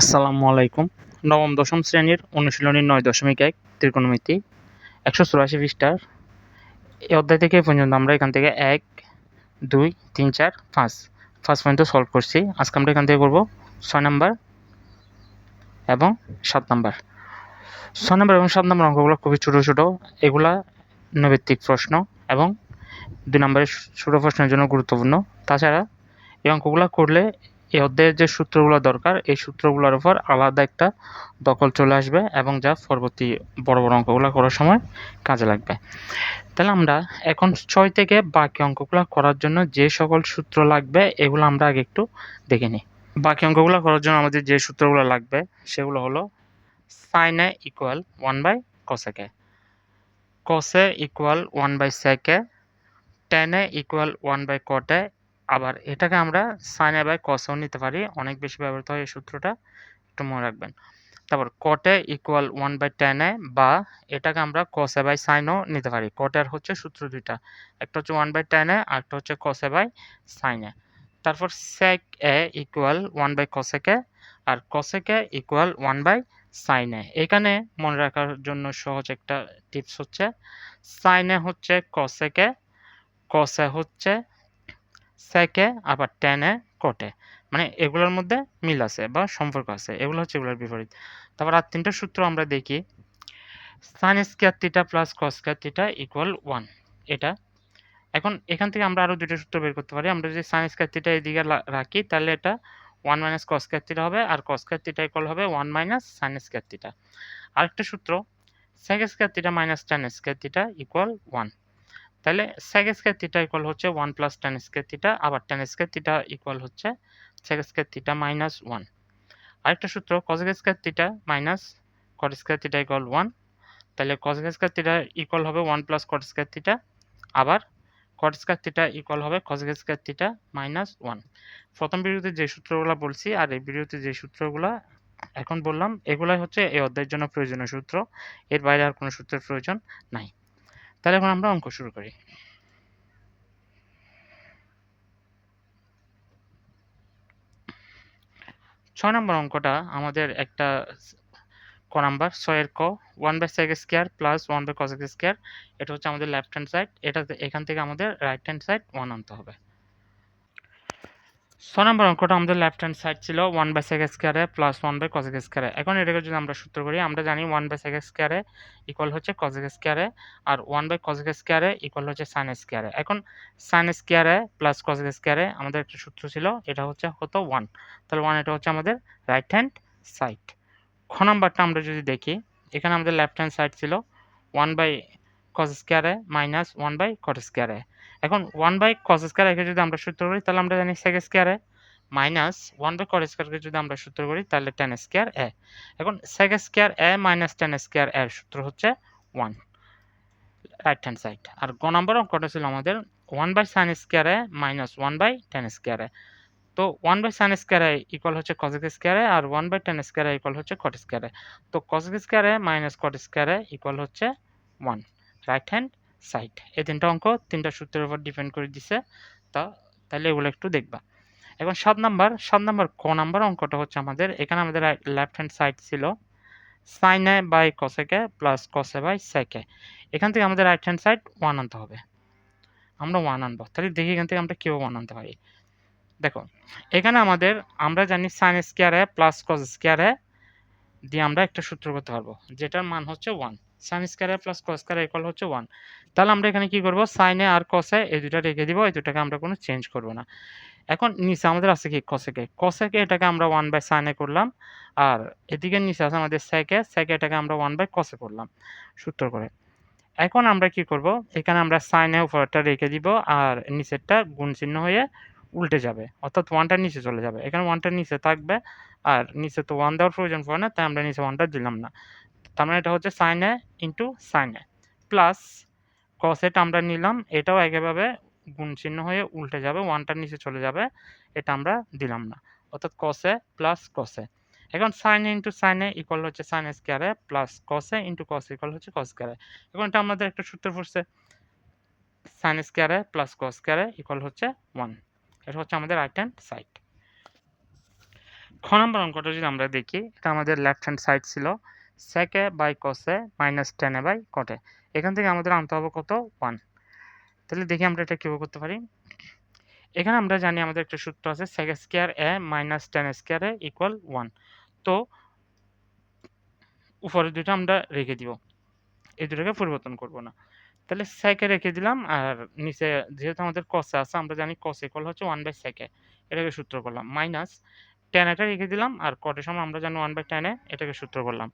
আসসালামু আলাইকুম। নবম, দশম শ্রেণির অনুশীলনী নয় দশমিক এক, ত্রিকোণমিতি, একশো চুরাশি পৃষ্ঠার। এই অধ্যায় থেকে পর্যন্ত আমরা এখান থেকে এক, দুই, তিন, চার, পাঁচ পাঁচ পর্যন্ত সলভ করছি। আজকে আমরা এখান থেকে করব ছয় নাম্বার এবং সাত নাম্বার। ছয় নাম্বার এবং সাত নাম্বার অঙ্কগুলো খুবই ছোটো ছোটো। এগুলা নৈবিত্তিক প্রশ্ন এবং দুই নম্বরের ছোটো প্রশ্নের জন্য গুরুত্বপূর্ণ। তাছাড়া এই অঙ্কগুলো করলে এই অধ্যায়ের যে সূত্রগুলো দরকার, এই সূত্রগুলোর উপর আলাদা একটা দখল চলে আসবে এবং যা পরবর্তী বড় বড় অঙ্কগুলো করার সময় কাজে লাগবে। তাহলে আমরা এখন ছয় থেকে বাকি অঙ্কগুলো করার জন্য যে সকল সূত্র লাগবে, এগুলো আমরা আগে একটু দেখে নিই। বাকি অঙ্কগুলো করার জন্য আমাদের যে সূত্রগুলো লাগবে, সেগুলো হলো sine A equal one by cosec A cos A equal one by sec A tan A equal one by cot A আবার এটাকে আমরা সাইন বাই কসেও নিতে পারি। অনেক বেশি ব্যবহৃত হয় এই সূত্রটা। একটু মনে রাখবেন। তারপর কটে ইকুয়াল ওয়ান বাই টেন বা এটাকে আমরা কসে বাই সাইনও নিতে পারি। কটের হচ্ছে সূত্র দুইটা। একটা হচ্ছে ওয়ান বাই টেন আর একটা হচ্ছে cos A by sine A তারপর sec A equal one by cosec A R cosec A equal one by sine A এখানে মনে রাখার জন্য সহজ একটা টিপস হচ্ছে সাইনে হচ্ছে কসেকে কসে হচ্ছে সেকে, আবার টেনে, কটে। মানে এগুলোর মধ্যে মিল আছে বা সম্পর্ক আছে। এগুলো হচ্ছে এগুলোর বিপরীত। তারপর আর তিনটা সূত্র আমরা দেখি। Sine square theta plus cos square theta equal one এটা। এখন এখান থেকে আমরা আরও দুটো সূত্র বের করতে পারি। আমরা যদি সাইন স্কোয়ার থিটা এদিকে রাখি, তাহলে এটা one minus cos square theta হবে আর কস স্কোয়ার থিটা ইকুয়াল হবে one minus sine square theta আরেকটা সূত্র sec square theta minus tan square theta equal one তাহলে সেক স্কোয়ার থিটা ইকুয়াল হচ্ছে one plus tan square theta আবার tan square theta equal হচ্ছে sec square theta minus one আরেকটা সূত্র cosec square theta minus cot square theta equal one তাহলে cosec square theta equal হবে one plus cot square theta আবার cot square theta equal হবে cosec square theta minus one প্রথম ভিডিওতে যে সূত্রগুলো বলছি, আর এই ভিডিওতে যে সূত্রগুলো এখন বললাম, এগুলাই হচ্ছে এই অধ্যায়ের জন্য প্রয়োজনীয় সূত্র। এর বাইরে আর কোনো সূত্রের প্রয়োজন নাই। তাহলে এখন আমরা অঙ্ক শুরু করি। ছয় নম্বর অঙ্কটা আমাদের একটা ক নাম্বার, ছয়ের ক one by sec square plus one by cosec square এটা হচ্ছে আমাদের লেফট হ্যান্ড সাইড এটা এখান থেকে আমাদের রাইট হ্যান্ড সাইড ওয়ান আনতে হবে। ছ নম্বর অঙ্কটা আমাদের লেফট হ্যান্ড সাইড ছিল one by sec square A plus one by cosec স্কোয়ারে এখন এটাকে যদি আমরা সূত্র করি, আমরা জানি ওয়ান বাই সেক স্কোয়ারে ইকুয়াল হচ্ছে cosec square A R one by cosec square A equal হচ্ছে সাইন স্কোয়ারে এখন সাইন স্কোয়ারে প্লাস কসেক স্কোয়ারে আমাদের একটা সূত্র ছিল, এটা হচ্ছে হতো ওয়ান তাহলে ওয়ান এটা হচ্ছে আমাদের রাইট হ্যান্ড সাইড খ নাম্বারটা আমরা যদি দেখি, এখানে আমাদের লেফট হ্যান্ড সাইড ছিল one by cos square A minus one by cot স্কোয়ারে এখন ওয়ান বাই কস স্কোয়ার একে যদি আমরা সূত্র করি, তাহলে আমরা জানি সেক স্কোয়ারে মাইনাস ওয়ান বাই কট স্কোয়ারকে যদি আমরা সূত্র করি, তাহলে টেন স্কোয়ার এ এখন sec square A minus tan square এর সূত্র হচ্ছে ওয়ান রাইট হ্যান্ড সাইড আর গ নম্বর অঙ্কটা ছিল আমাদের one by sine square A minus one by tan square A তো one by sine square A equal হচ্ছে cosec square A R one by tan square A equal হচ্ছে কট স্কোয়ারে তো কসেক এ মাইনাস কট স্কোয়ারে ইকুয়াল হচ্ছে ওয়ান রাইট হ্যান্ড সাইড এই তিনটা অঙ্ক, তিনটা সূত্রের উপর ডিপেন্ড করে দিছে। তা তাহলে এগুলো একটু দেখবা। এখন সাত নাম্বার সাত নাম্বার ক নাম্বার অঙ্কটা হচ্ছে আমাদের। এখানে আমাদের লেফট হ্যান্ড সাইড ছিল। Sine A by cosec A plus cos A by sec A এখান থেকে আমাদের রাইট হ্যান্ড সাইড ওয়ান আনতে হবে। আমরা ওয়ান আনব। তাহলে দেখি এখান থেকে আমরা কেউ ওয়ান আনতে পারি। দেখো, এখানে আমাদের, আমরা জানি সাইন স্কোয়ারে প্লাস কস স্কোয়ারে দিয়ে আমরা একটা সূত্র করতে পারব, যেটার মান হচ্ছে one sine square A plus cos square A equal হচ্ছে ওয়ান তাহলে আমরা এখানে কি করব? সাইনে আর কসে এই দুটা রেখে দিব, এই দুটাকে আমরা কোনো চেঞ্জ করব না। এখন নিচে আমাদের আছে কি? কসেকে কসেকে এটাকে আমরা ওয়ান বাই সাইনে করলাম, আর এদিকে নিচে আছে আমাদের সেকে সেকে এটাকে আমরা ওয়ান বাই কসে করলাম, সূত্র করে। এখন আমরা কি করব? এখানে আমরা সাইনে উপরটা রেখে দিব, আর নিচেরটা গুণ চিহ্ন হয়ে উল্টে যাবে, অর্থাৎ ওয়ানটা নিচে চলে যাবে। এখানে ওয়ানটা নিচে থাকবে, আর নিচে তো ওয়ান দেওয়ার প্রয়োজন পড়ে না, তাই আমরা নিচে ওয়ানটা দিলাম না। তার মানে এটা হচ্ছে সাইনে ইন্টু সাইনে প্লাস কসেট আমরা নিলাম, এটাও একইভাবে গুণ চিহ্ন হয়ে উল্টে যাবে ওয়ানটার নিচে চলে যাবে, এটা আমরা দিলাম না। অর্থাৎ cos A plus cos A এখন sine into sine A equal হচ্ছে sine square A plus cos A into cos equal হচ্ছে কস স্কোয়ারে এখন এটা আমাদের একটা সূত্র পড়ছে সাইন স্কোয়ারে প্লাস কস স্কোয়ারে ইকুয়াল হচ্ছে ওয়ান এটা হচ্ছে আমাদের রাইট হ্যান্ড সাইড খ নম্বর অঙ্কটা যদি আমরা দেখি, এটা আমাদের লেফট হ্যান্ড সাইড ছিল। সেকে বাই কসে মাইনাস টেনে বাই কটে। এখান থেকে আমাদের আনতে হবে কত? ওয়ান। তাহলে দেখি আমরা এটা কীভাবে করতে পারি। এখানে আমরা জানি আমাদের একটা সূত্র আছে, sec square A minus tan square A equal one তো উপরে দুটো আমরা রেখে দিব। এই দুটোকে পরিবর্তন করব না। তাহলে সেকে রেখে দিলাম আর নিচে যেহেতু আমাদের কসে আছে, আমরা জানি কস ইকুয়াল হচ্ছে ওয়ান বাই সেকে। এটাকে সূত্র করলাম। মাইনাস টেন এটা রেখে দিলাম আর কটের সময় আমরা জানি ওয়ান বাই টেনে এটাকে সূত্র করলাম।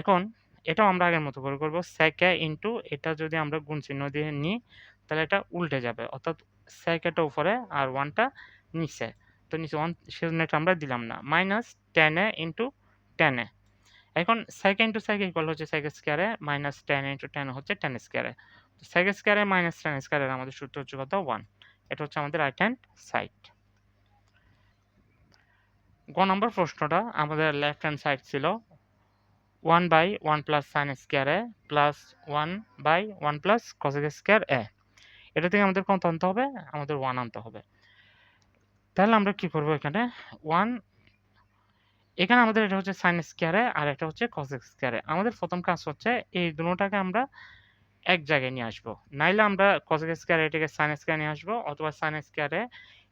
এখন এটাও আমরা আগের মতো করে করব। সেকে ইন্টু এটা যদি আমরা গুণ চিহ্ন দিয়ে নিই, তাহলে এটা উল্টে যাবে। অর্থাৎ সেকেটা উপরে আর ওয়ানটা নিচে। তো নিচে ওয়ান সেজন্য এটা আমরা দিলাম না। মাইনাস টেনে ইন্টু টেনে এখন সেকে ইন্টু সেকে ইকুয়াল হচ্ছে sec A square A minus tan into tan হচ্ছে টেন স্কোয়ারে তো সেকে স্কোয়ারে মাইনাস টেন স্কোয়ারের আমাদের সূত্র হচ্ছে কত? ওয়ান এটা হচ্ছে আমাদের রাইট হ্যান্ড সাইড গ নম্বর প্রশ্নটা আমাদের লেফট হ্যান্ড সাইড ছিল। One by one plus sine square A plus one by one plus cosec square A এটা থেকে আমাদের কত আনতে হবে? আমাদের ওয়ান আনতে হবে। তাহলে আমরা কি করব এখানে? ওয়ান এখানে আমাদের এটা হচ্ছে সাইন স্কোয়ারে আর এটা হচ্ছে কসেক স্কোয়ারে আমাদের প্রথম কাজ হচ্ছে এই দুটোটাকে আমরা এক জায়গায় নিয়ে আসব। নাইলে আমরা কসেক স্কোয়ারে এটাকে সাইন স্কোয়ার নিয়ে আসব অথবা সাইন স্কোয়ারে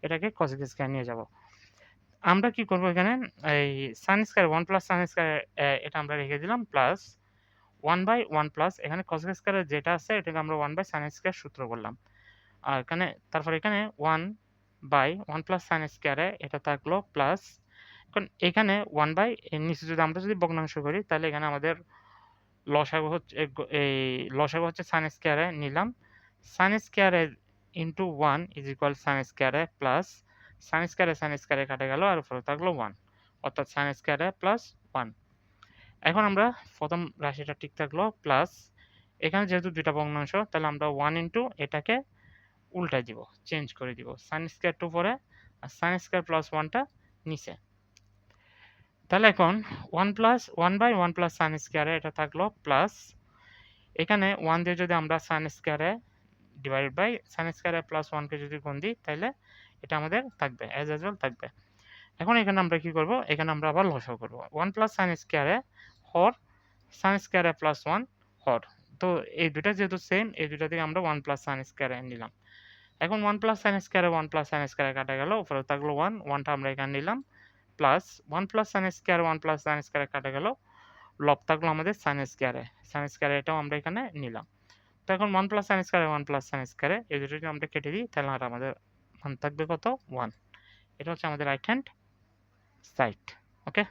এটাকে কসেক স্কোয়ার নিয়ে যাব। আমরা কি করব এখানে? এই sine square one plus sine square এটা আমরা রেখে দিলাম plus one by one plus এখানে কসেক স্কোয়ারের যেটা আছে, এটাকে আমরা ওয়ান বাই সাইন স্কোয়ার সূত্র করলাম আর এখানে, তারপর এখানে one by one plus sine স্কোয়ারে এটা থাকল প্লাস এখন এখানে ওয়ান বাই এর নিচে যদি আমরা যদি ভগ্নাংশ করি, তাহলে এখানে আমাদের লসাগু হচ্ছে এই লসাগু হচ্ছে সাইন স্কোয়ারে নিলাম। সাইন স্কোয়ারে into one is equal sine স্কোয়ারে প্লাস সাইন স্কোয়ারে সাইন স্কোয়ারে কাটে গেল আর উপরে থাকল ওয়ান অর্থাৎ সাইন স্কোয়ারে প্লাস ওয়ান এখন আমরা প্রথম রাশিটা ঠিক থাকল প্লাস এখানে যেহেতু দুইটা ভগ্নাংশ, তাহলে আমরা ওয়ান ইন্টু এটাকে উল্টা দিব চেঞ্জ করে দিব সাইন স্কোয়ার টু পরে আর সাইন স্কোয়ার প্লাস ওয়ানটা নিচে। তাহলে এখন one plus one by one plus sine স্কোয়ারে এটা থাকল প্লাস এখানে ওয়ান দিয়ে যদি আমরা সাইন স্কোয়ারে ডিভাইড বাই সাইন স্কোয়ারে প্লাস ওয়ানকে যদি গুণ দিই, তাহলে এটা আমাদের থাকবে অ্যাজ ইউজুয়াল থাকবে। এখন এখানে আমরা কি করব? এখানে আমরা আবার লসাও করব। ওয়ান প্লাস সাইন স্কোয়ারে হর সাইন স্কোয়ারে প্লাস ওয়ান হর। তো এই দুটা যেহেতু সেম এই দুটা থেকে আমরা ওয়ান প্লাস সাইন স্কোয়ারে নিলাম। এখন ওয়ান প্লাস সাইন স্কোয়ারে ওয়ান প্লাস সাইন স্কোয়ারে কাটা গেল, উপরে থাকল ওয়ান ওয়ানটা আমরা এখানে নিলাম plus one plus sine square one plus sine স্কোয়ারে কাটা গেল, লব থাকল আমাদের সাইন স্কোয়ারে সাইন স্কোয়ারে এটাও আমরা এখানে নিলাম। তো এখন ওয়ান প্লাস সাইন স্কোয়ারে ওয়ান প্লাস সাইন স্কোয়ারে এই দুটো আমরা কেটে দিই, তাহলে আর আমাদের থাকবে কত? ওয়ান এটা হচ্ছে আমাদের রাইট হ্যান্ড সাইড ওকে